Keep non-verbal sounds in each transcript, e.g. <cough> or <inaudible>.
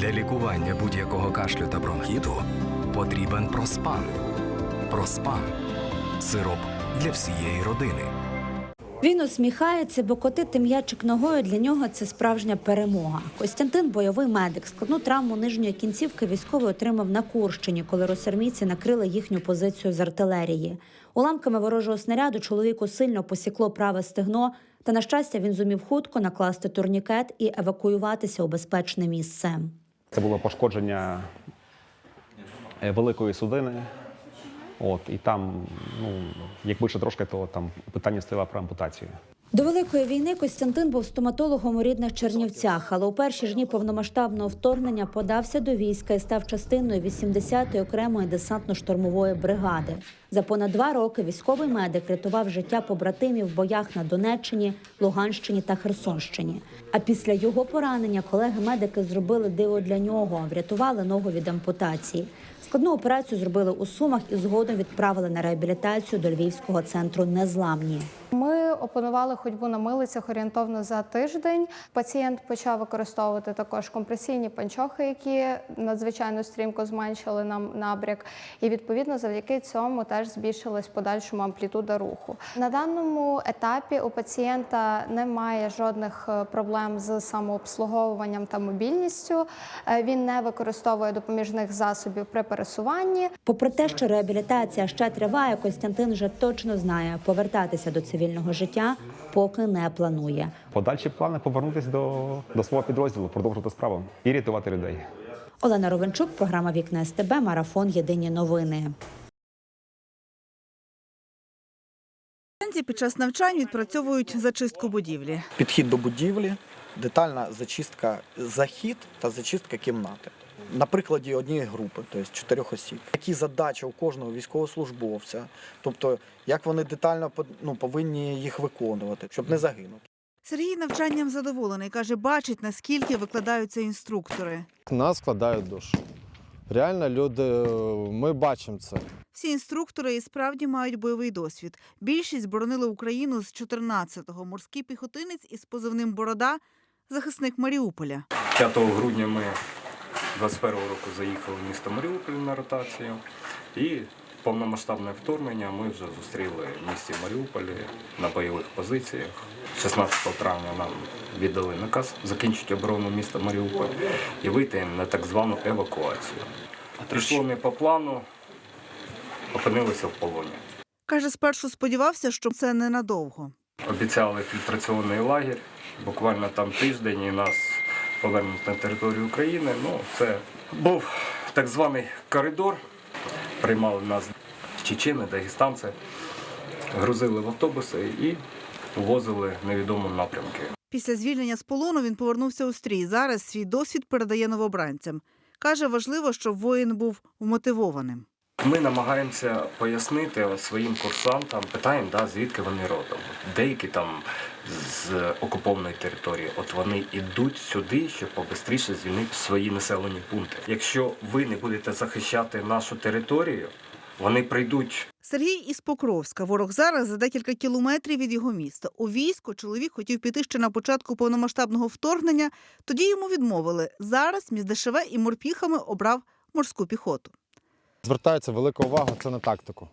Для лікування будь-якого кашлю та бронхіту потрібен проспан. Проспан сироп для всієї родини. Він усміхається, бо котити м'ячик ногою для нього це справжня перемога. Костянтин бойовий медик. Складну травму нижньої кінцівки військовий отримав на Курщині, коли росармійці накрили їхню позицію з артилерії. Уламками ворожого снаряду чоловіку сильно посікло праве стегно. Та на щастя він зумів хутко накласти турнікет і евакуюватися у безпечне місце. Це було пошкодження е, великої судини. От, і там, ну, якби ще трошки, то там питання стояло про ампутацію. До великої війни Костянтин був стоматологом у рідних Чернівцях, але у перші ж дні повномасштабного вторгнення подався до війська і став частиною 80-ї окремої десантно-штурмової бригади. За понад два роки військовий медик рятував життя побратимів в боях на Донеччині, Луганщині та Херсонщині. А після його поранення колеги-медики зробили диво для нього, врятували ногу від ампутації. Складну операцію зробили у Сумах і згодом відправили на реабілітацію до Львівського центру Незламні. Ми опанували ходьбу на милицях орієнтовно за тиждень. Пацієнт почав використовувати також компресійні панчохи, які надзвичайно стрімко зменшили нам набряк. І відповідно завдяки цьому теж збільшилась в подальшому амплітуда руху. На даному етапі у пацієнта немає жодних е, проблем з самообслуговуванням та мобільністю. Е, Він не використовує допоміжних засобів при пересуванні. Попри те, що реабілітація ще триває, Костянтин вже точно знає, повертатися до цивільного життя поки не планує. Подальші плани повернутися до, до свого підрозділу, продовжувати справу і рятувати людей. Олена Ровенчук, програма Вікна СТБ, марафон Єдині новини. Студенти під час навчань відпрацьовують зачистку будівлі. підхід до будівлі, детальна зачистка захід та зачистка кімнати. На прикладі однієї групи, тобто чотирьох осіб. Які задачі у кожного військовослужбовця, тобто як вони детально ну, повинні їх виконувати, щоб не загинути. Сергій навчанням задоволений. Каже, бачить, наскільки викладаються інструктори. Нас складають душу. Реально, люди, ми бачимо це. Всі інструктори і справді мають бойовий досвід. Більшість боронили Україну з 14-го. Морський піхотинець із позивним Борода захисник Маріуполя. 5 грудня ми 21-го року заїхали в місто Маріуполь на ротацію. І повномасштабне вторгнення ми вже зустріли в місті Маріуполі на бойових позиціях. 16 травня нам віддали наказ закінчити оборону міста Маріуполь і вийти на так звану евакуацію. Прийшло не по плану, опинилися в полоні. Каже, спершу сподівався, що це ненадовго. Обіцяли фільтраційний лагерь. Буквально там тиждень і нас повернуть на територію України. Ну, це був так званий коридор. Приймали нас чечени, дагестанці, грузили в автобуси і возили невідомо напрямки. Після звільнення з полону він повернувся у стрій. Зараз свій досвід передає новобранцям. Каже, важливо, щоб воїн був вмотивованим. Ми намагаємося пояснити своїм курсантам, питаємо, да, звідки вони родом. Деякі там з окупованої території, от вони йдуть сюди, щоб побистріше звільнити свої населені пункти. Якщо ви не будете захищати нашу територію, вони прийдуть Сергій із Покровська. Ворог зараз за декілька кілометрів від його міста. У військо чоловік хотів піти ще на початку повномасштабного вторгнення. Тоді йому відмовили. Зараз між ДШВ і морпіхами обрав морську піхоту. Звертається велика увага це на тактику.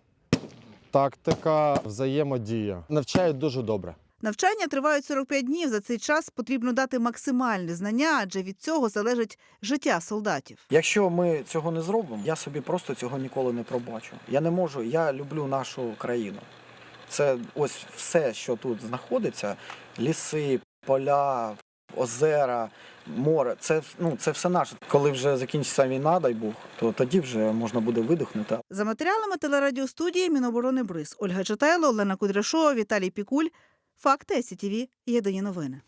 Тактика, взаємодія. Навчають дуже добре. Навчання тривають 45 днів. За цей час потрібно дати максимальне знання, адже від цього залежить життя солдатів. Якщо ми цього не зробимо, я собі просто цього ніколи не пробачу. Я не можу, я люблю нашу країну. Це ось все, що тут знаходиться: ліси, поля, озера, море. Це, ну, це все наше. Коли вже закінчиться війна, дай Бог, то тоді вже можна буде видихнути. За матеріалами телерадіостудії Міноборони Бриз Ольга Читайло, Олена Кудряшова, Віталій Пікуль. Факти СІТІВІ. Єдині новини.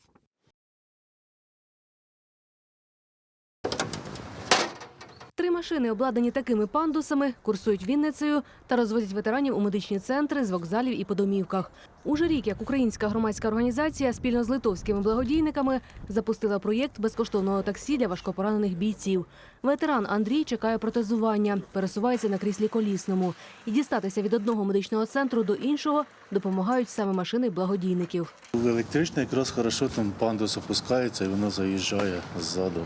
Три машини, обладнані такими пандусами, курсують Вінницею та розвозять ветеранів у медичні центри з вокзалів і по домівках. Уже рік, як українська громадська організація спільно з литовськими благодійниками запустила проєкт безкоштовного таксі для важкопоранених бійців. Ветеран Андрій чекає протезування, пересувається на кріслі колісному. І дістатися від одного медичного центру до іншого допомагають саме машини благодійників. Електричний якраз хорошо там пандус опускається і воно заїжджає ззаду.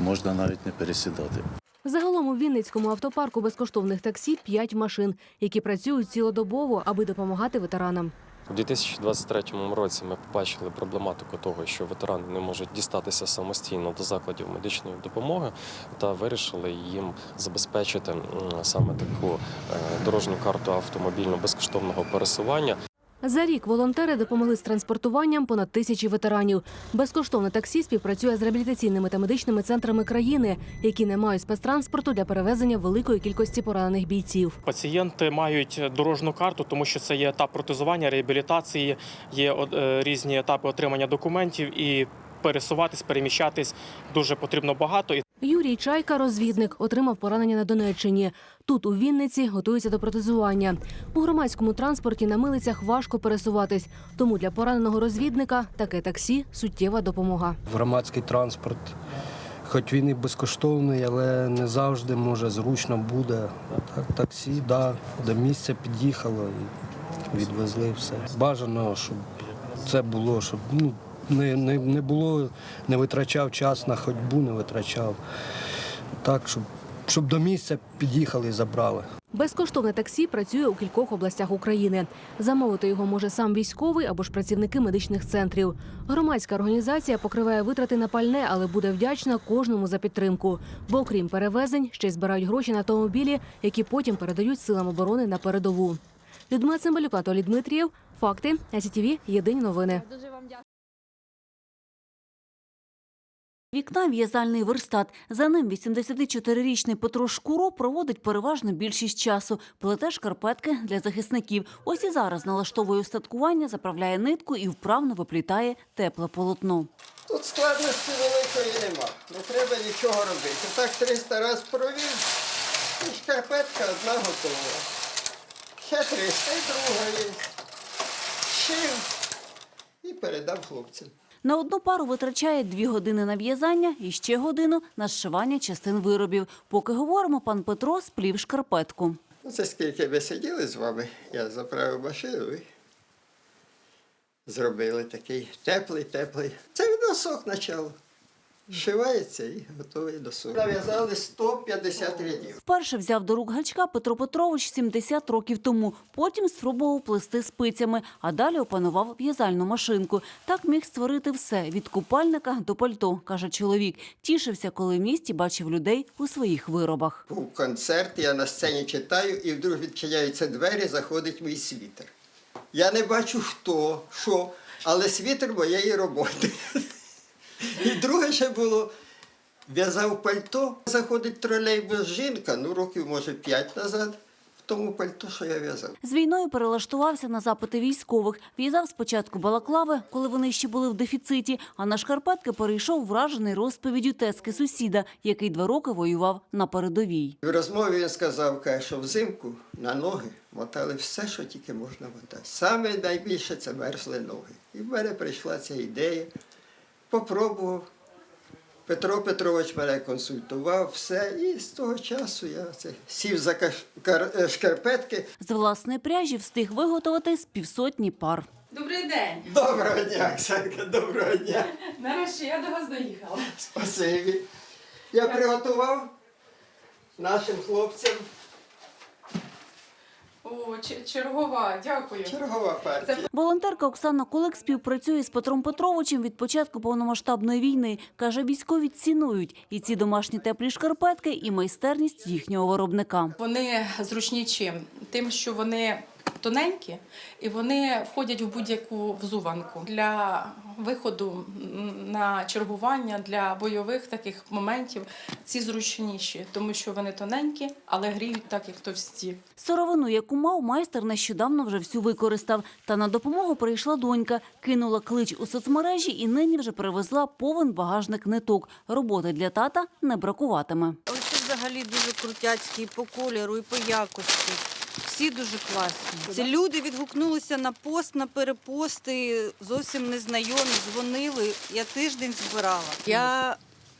Можна навіть не пересідати. Загалом у Вінницькому автопарку безкоштовних таксі п'ять машин, які працюють цілодобово, аби допомагати ветеранам. У 2023 році ми побачили проблематику того, що ветерани не можуть дістатися самостійно до закладів медичної допомоги, та вирішили їм забезпечити саме таку е, дорожню карту автомобільно безкоштовного пересування. За рік волонтери допомогли з транспортуванням понад тисячі ветеранів. Безкоштовне таксі співпрацює з реабілітаційними та медичними центрами країни, які не мають спецтранспорту для перевезення великої кількості поранених бійців. Пацієнти мають дорожну карту, тому що це є етап протезування, реабілітації, є е, різні етапи отримання документів і пересуватись, переміщатись дуже потрібно багато. Юрій Чайка, розвідник, отримав поранення на Донеччині. Тут, у Вінниці, готується до протезування. У громадському транспорті на милицях важко пересуватись, тому для пораненого розвідника таке таксі суттєва допомога. громадський транспорт. Хоч він і безкоштовний, але не завжди може зручно буде. Так, таксі, да, до місця під'їхало відвезли все. Бажано, щоб це було, щоб ну, не, не, не було, не витрачав час на ходьбу, не витрачав. Так, щоб, щоб до місця під'їхали і забрали. Безкоштовне таксі працює у кількох областях України. Замовити його може сам військовий або ж працівники медичних центрів. Громадська організація покриває витрати на пальне, але буде вдячна кожному за підтримку. Бо окрім перевезень, ще й збирають гроші на автомобілі, які потім передають силам оборони на передову. Людмила Цимбалюк, Анатолій Дмитрієв. Факти. СІТВ. Єдині новини. Вікна в'язальний верстат. За ним 84-річний Петро Шкуро проводить переважно більшість часу. Плете шкарпетки для захисників. Ось і зараз налаштовує устаткування, заправляє нитку і вправно виплітає тепле полотно. Тут складності великої нема. Не треба нічого робити. Так 300 разів провів, і шкарпетка одна готова. Ще 300 і друга є. Шив і передав хлопцям. На одну пару витрачає дві години на в'язання і ще годину на зшивання частин виробів. Поки говоримо, пан Петро сплів шкарпетку. Ну, це скільки ви сиділи з вами, я заправив машину і зробили такий теплий, теплий. Це носок начало. Шивається і готовий носок. Нав'язали 150 рядів. Вперше взяв до рук гачка Петро Петрович 70 років тому. Потім спробував плести спицями, а далі опанував в'язальну машинку. Так міг створити все від купальника до пальто, каже чоловік. Тішився, коли в місті бачив людей у своїх виробах. Був концерт, я на сцені читаю, і вдруг відчиняються двері, заходить мій світер. Я не бачу хто, що, але світер моєї роботи. І друге ще було, в'язав пальто, заходить тролейбус жінка, ну років, може, п'ять назад, в тому пальто, що я в'язав. З війною перелаштувався на запити військових. В'язав спочатку балаклави, коли вони ще були в дефіциті, а на шкарпетки перейшов вражений розповіддю тески сусіда, який два роки воював на передовій. В розмові він сказав, що взимку на ноги мотали все, що тільки можна мотати. Саме найбільше це мерзли ноги. І в мене прийшла ця ідея. Попробував. Петро Петрович мене консультував, все, і з того часу я це, сів за е, шкарпетки. З власної пряжі встиг виготовити з півсотні пар. Добрий день. Доброго дня, Оксанка, доброго дня. Нарешті я до вас доїхала. Спасибі. Я приготував нашим хлопцям О, ч- чергова, дякую. чергова партія. Волонтерка Оксана Кулик співпрацює з Петром Петровичем від початку повномасштабної війни. Каже, військові цінують і ці домашні теплі шкарпетки, і майстерність їхнього виробника. Вони зручні чим? Тим, що вони тоненькі і вони входять в будь-яку взуванку для виходу на чергування для бойових таких моментів. Ці зручніші, тому що вони тоненькі, але гріють так, як товсті. Сировину, яку мав, майстер нещодавно вже всю використав. Та на допомогу прийшла донька, кинула клич у соцмережі і нині вже привезла повен багажник ниток. Роботи для тата не бракуватиме. Взагалі дуже крутяцькі і по кольору, і по якості. Всі дуже класні. Ці люди відгукнулися на пост, на перепости, зовсім незнайомі, дзвонили. Я тиждень збирала. Я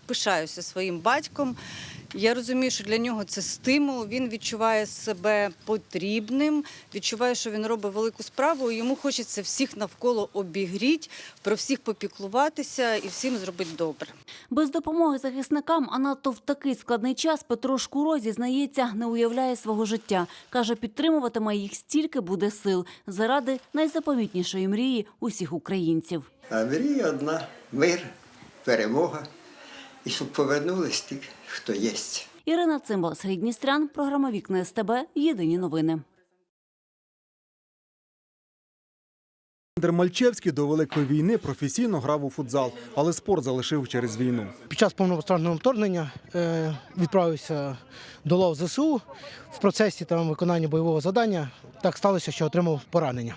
пишаюся своїм батьком. Я розумію, що для нього це стимул. Він відчуває себе потрібним, відчуває, що він робить велику справу. і Йому хочеться всіх навколо обігріти, про всіх попіклуватися і всім зробити добре. Без допомоги захисникам, а надто в такий складний час, Петро Шкуро зізнається, не уявляє свого життя. Каже, підтримуватиме їх стільки буде сил заради найзапомітнішої мрії усіх українців. А мрія одна мир, перемога. І щоб повернулись ті, хто єсть. Ірина Цимбал, Сергій Дністрян, програма Вікна СТБ. Єдині новини. Олександр Мальчевський до Великої війни професійно грав у футзал, але спорт залишив через війну. Під час повномасштабного вторгнення е, відправився до лав ЗСУ. В процесі там виконання бойового завдання так сталося, що отримав поранення.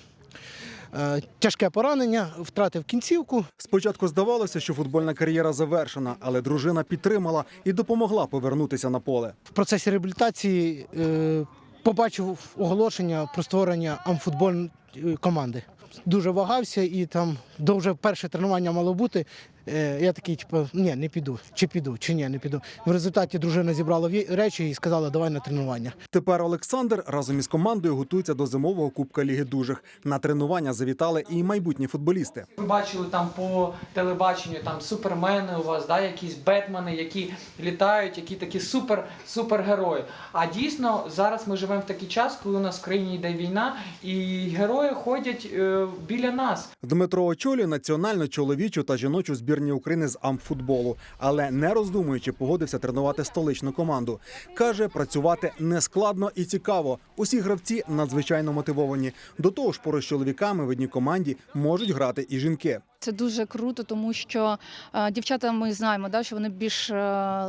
Е, тяжке поранення, втратив кінцівку. Спочатку здавалося, що футбольна кар'єра завершена, але дружина підтримала і допомогла повернутися на поле. В процесі реабілітації е, побачив оголошення про створення амфутбольної команди. Дуже вагався і там до вже перше тренування мало бути. Е, Я такий, типу, ні, не піду, чи піду, чи ні, не піду. В результаті дружина зібрала речі і сказала, давай на тренування. Тепер Олександр разом із командою готується до зимового кубка Ліги Дужих. На тренування завітали і майбутні футболісти. Ви бачили там по телебаченню там супермени у вас, да, якісь бетмени, які літають, які такі супер супергерої. А дійсно зараз ми живемо в такий час, коли у нас в країні йде війна, і герої ходять е, біля нас. Дмитро очолює національну чоловічу та жіночу збірні України з амфутболу, але не роздумуючи, погодився тренувати столичну команду. каже, працювати нескладно і цікаво. Усі гравці надзвичайно мотивовані. До того ж, поруч чоловіками в одній команді можуть грати і жінки. Це дуже круто, тому що е, дівчата ми знаємо, да, що вони більш е,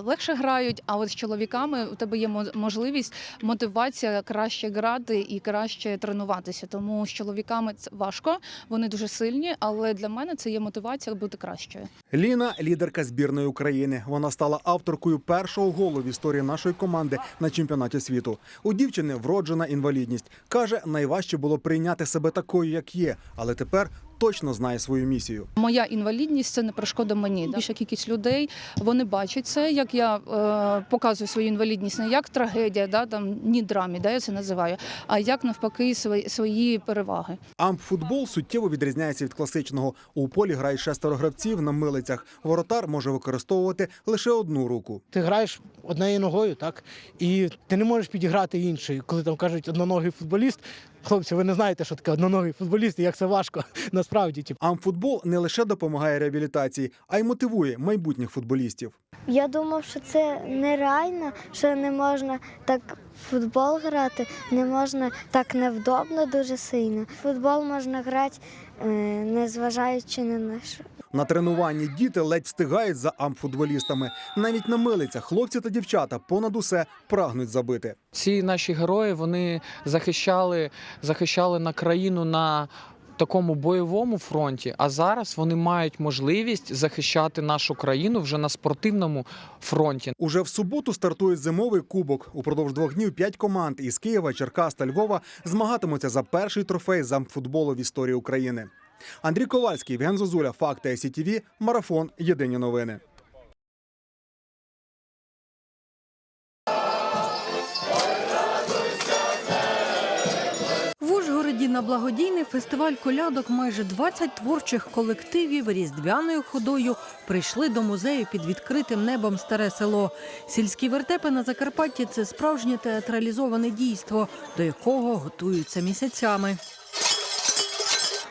легше грають. А от з чоловіками у тебе є можливість, мотивація краще грати і краще тренуватися. Тому з чоловіками це важко, вони дуже сильні, але для мене це є мотивація бути кращою. Ліна лідерка збірної України. Вона стала авторкою першого голу в історії нашої команди на чемпіонаті світу. У дівчини вроджена інвалідність. каже, найважче було прийняти себе такою, як є, але тепер точно знає свою місію. Моя інвалідність це не перешкода мені. Більша кількість людей вони бачать це, як я е, показую свою інвалідність, не як трагедія, да, там ні драмі, да, я це називаю, а як навпаки свої, свої переваги. Ампфутбол суттєво відрізняється від класичного. У полі грає шестеро гравців на милицях. Воротар може використовувати лише одну руку. Ти граєш однією ногою, так? І ти не можеш підіграти іншою. Коли там кажуть одноногий футболіст, хлопці, ви не знаєте, що таке одноногий футболіст і як це важко <laughs> насправді. Типу. Амфутбол не лише допомагає реабілітації, а й мотивує майбутніх футболістів. Я думав, що це нереально, що не можна так в футбол грати, не можна так невдобно дуже сильно. Футбол можна грати, е, незважаючи на що. На тренуванні діти ледь встигають за амфутболістами. Навіть на милицях хлопці та дівчата понад усе прагнуть забити. Ці наші герої вони захищали, захищали на країну на такому бойовому фронті. А зараз вони мають можливість захищати нашу країну вже на спортивному фронті. Уже в суботу стартує зимовий кубок. Упродовж двох днів п'ять команд із Києва, Черкас та Львова змагатимуться за перший трофей з амфутболу в історії України. Андрій Ковальський, Євген Зозуля, Факти СІТВ, Марафон. Єдині новини. На благодійний фестиваль колядок майже 20 творчих колективів різдвяною ходою прийшли до музею під відкритим небом Старе село. Сільські вертепи на Закарпатті це справжнє театралізоване дійство, до якого готуються місяцями.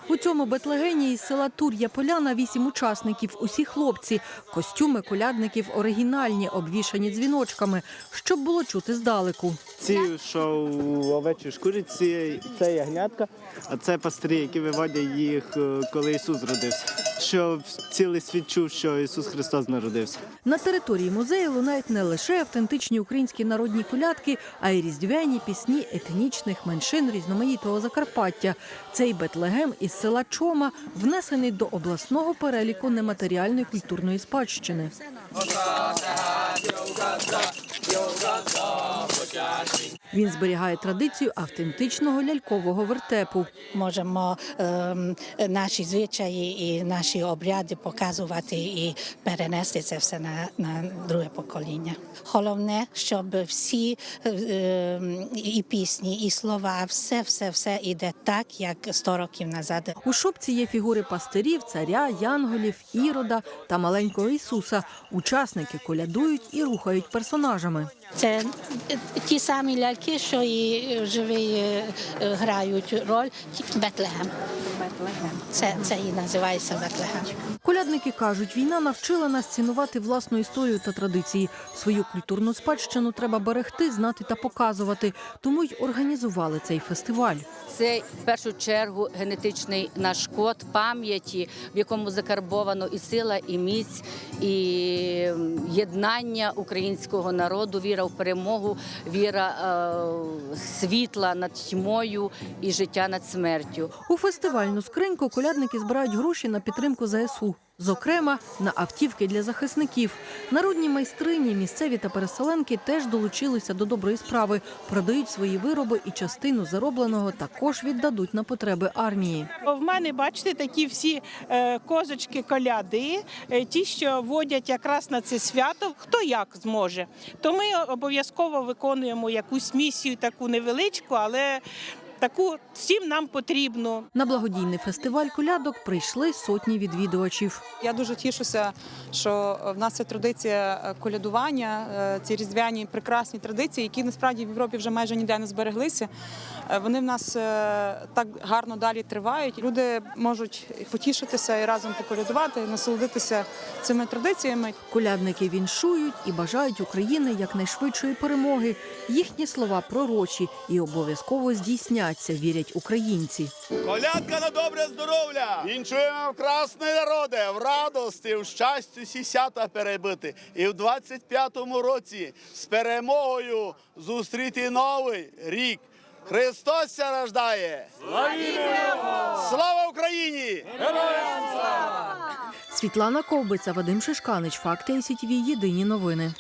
У цьому Бетлегені із села Тур'я Поляна вісім учасників. Усі хлопці. Костюми колядників оригінальні, обвішані дзвіночками, щоб було чути здалеку. Ці, що у овечій шкуриці, це ягнятка, а це пастирі, які виводять їх, е, коли Ісус родився. Що цілий світ чув, що Ісус Христос народився. На території музею лунають не лише автентичні українські народні колядки, а й різдвяні пісні етнічних меншин різноманітного Закарпаття. Цей Бетлегем із села Чома внесений до обласного переліку нематеріальної культурної спадщини. Він зберігає традицію автентичного лялькового вертепу. Можемо ем, наші звичаї і наші обряди показувати і перенести це все на, на друге покоління. Головне, щоб всі ем, і пісні, і слова, все, все, все іде так, як 100 років назад. У шопці є фігури пастирів, царя, янголів, ірода та маленького Ісуса. Учасники колядують і рухають персонажами. Це ті самі ляльки, що і живі е, грають роль Бетлегем. Це, це і називається Бетлегем. Колядники кажуть, війна навчила нас цінувати власну історію та традиції. Свою культурну спадщину треба берегти, знати та показувати. Тому й організували цей фестиваль. Це в першу чергу генетичний наш код пам'яті, в якому закарбовано і сила, і міць, і єднання українського народу, віра в перемогу, віра е, світла над тьмою і життя над смертю. У фестивальну скриньку колядники збирають гроші на підтримку ЗСУ. Зокрема, на автівки для захисників. Народні майстрині, місцеві та переселенки теж долучилися до доброї справи, продають свої вироби і частину заробленого також віддадуть на потреби армії. В мене, бачите, такі всі е, козочки коляди, е, ті, що водять якраз на це свято, хто як зможе. То ми обов'язково виконуємо якусь місію, таку невеличку, але таку всім нам потрібно. На благодійний фестиваль колядок прийшли сотні відвідувачів. Я дуже тішуся, що в нас є традиція е, колядування, е, ці різдвяні прекрасні традиції, які насправді в Європі вже майже ніде не збереглися. Е, Вони в нас так гарно далі тривають. Люди можуть потішитися і разом поколядувати, насолодитися цими традиціями. Колядники віншують і бажають України якнайшвидшої перемоги. Їхні слова пророчі і обов'язково здійсняться, вірять українці. Колядка на добре здоров'я! Вінчуємо в красний народе, в радості, в щасті всі свята перебити. І в 25-му році з перемогою зустріти новий рік. Христос ся рождає! Слава Україні! Світлана Ковбиця, Вадим Шишканич, Факти СІТВ, Єдині новини.